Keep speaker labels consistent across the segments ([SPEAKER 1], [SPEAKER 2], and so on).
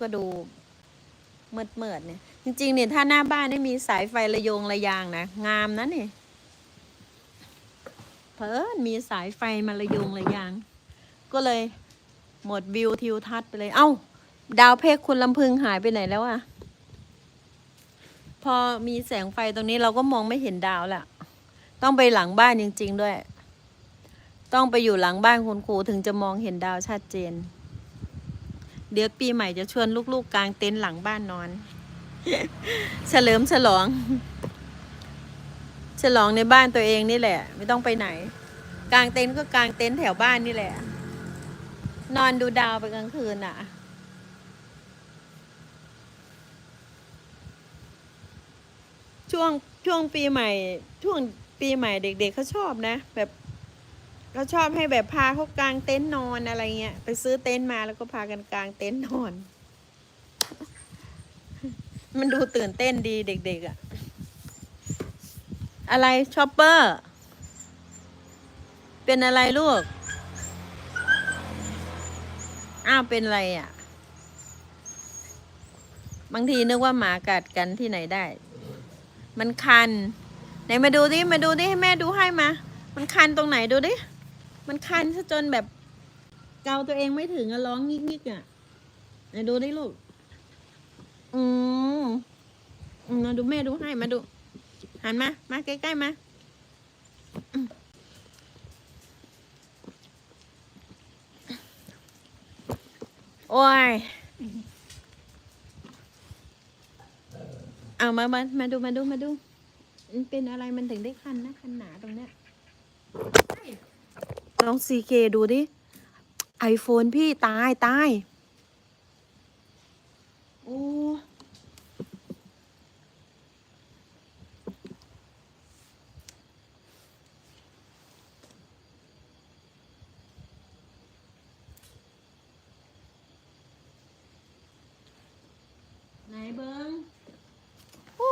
[SPEAKER 1] ก็ดูเมิดเมิดเนี่ย จริงๆเนี่ยถ้าหน้าบ้านนี่มีสายไฟระยงระยางนะ งามนะเนี่ยเพิ่นมีสายไฟมาระยงระยาง ก็เลยหมดวิวทิวทัศน์ไปเลย เอ้า ดาวเพกคุณลำพึงหายไปไหนแล้วอะพอมีแสงไฟตรงนี้เราก็มองไม่เห็นดาวละต้องไปหลังบ้านจริง ๆ ด้วย ต้องไปอยู่หลังบ้านคุณครูถึงจะมองเห็นดาวชัดเจน เดี๋ยวปีใหม่จะชวนลูกๆกลางเต็นท์หลังบ้านนอน เฉลิมฉลอง ฉลองในบ้านตัวเองนี่แหละ ไม่ต้องไปไหนกลางเต็นท์ก็กลางเต็นท์แถวบ้านนี่แหละ นอนดูดาวไปกลางคืนอะช่วงช่วงปีใหม่ ช่วงปีใหม่เด็ก ๆเขาชอบนะ แบบ เขาชอบให้แบบพาเขากางเต็นท์นอนอะไรเงี้ย ไปซื้อเต็นท์มาแล้วก็พากันกางเต็นท์นอน มันดูตื่นเต้นดีเด็กๆอะอะไรชอปเปอร์ เป็นอะไรลูก อ้าวเป็นอะไรอะ่ะ บางทีนึกว่าหมากัดกันที่ไหนได้ มันคัน ไหนมาดูดิ มาดูดิให้แม่ดูให้มามันคันตรงไหนดูดิ มันคันซะจนแบบเกาตัวเองไม่ถึงอะร้องงิกๆอะ่ะไหนดูดิลูก อืมมาดูแม่ดูให้มาดู หันมา มาใกล้ๆมา โอ้ย เอามามามาดูมาดูมาดูมันเป็นอะไรมันถึงได้คันนะคันหนาตรงเนี้ย ลองซีเคดูดิไอโฟนพี่ตาย ตาย โอ้ไหนเบิงโอ้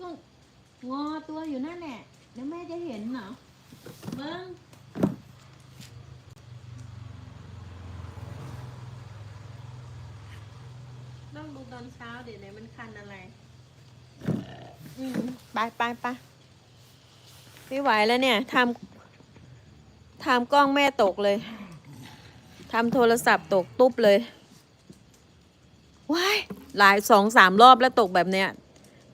[SPEAKER 1] ต้องงอตัวอยู่นั่นแหละเดี๋ยวแม่จะเห็นเหรอ เบิงต้องดูตอนเช้าเดี๋ยวไหนมันคันอะไร อืมไปไปไปไม่ไหวแล้วเนี่ยทำทำกล้องแม่ตกเลยทำโทรศัพท์ตกตุ๊บเลยว้ายหลายสองสามรอบแล้วตกแบบเนี้ย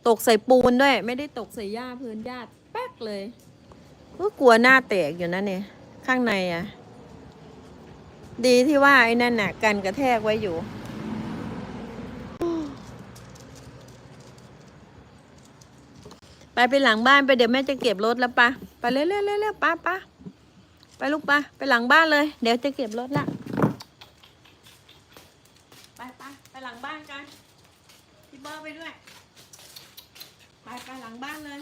[SPEAKER 1] ตกใส่ปูนด้วย ไม่ได้ตกใส่หญ้าพื้นหญ้าแป๊กเลย ก็กลัวหน้าแตกอยู่นะเนี่ย ข้างในอะ่ะ ดีที่ว่าไอ้นั่นน่ะกันกระแทกไว้อยู่ ไปไปหลังบ้านไปเดี๋ยวแม่จะเก็บรถแล้วปะไปเร็วเร็วเร็วเร็วปะปะไปลูกปะไปหลังบ้านเลย เดี๋ยวจะเก็บรถละไปไปไปหลังบ้านกันพี่เบอร์ไปด้วย ไปไปหลังบ้านเลย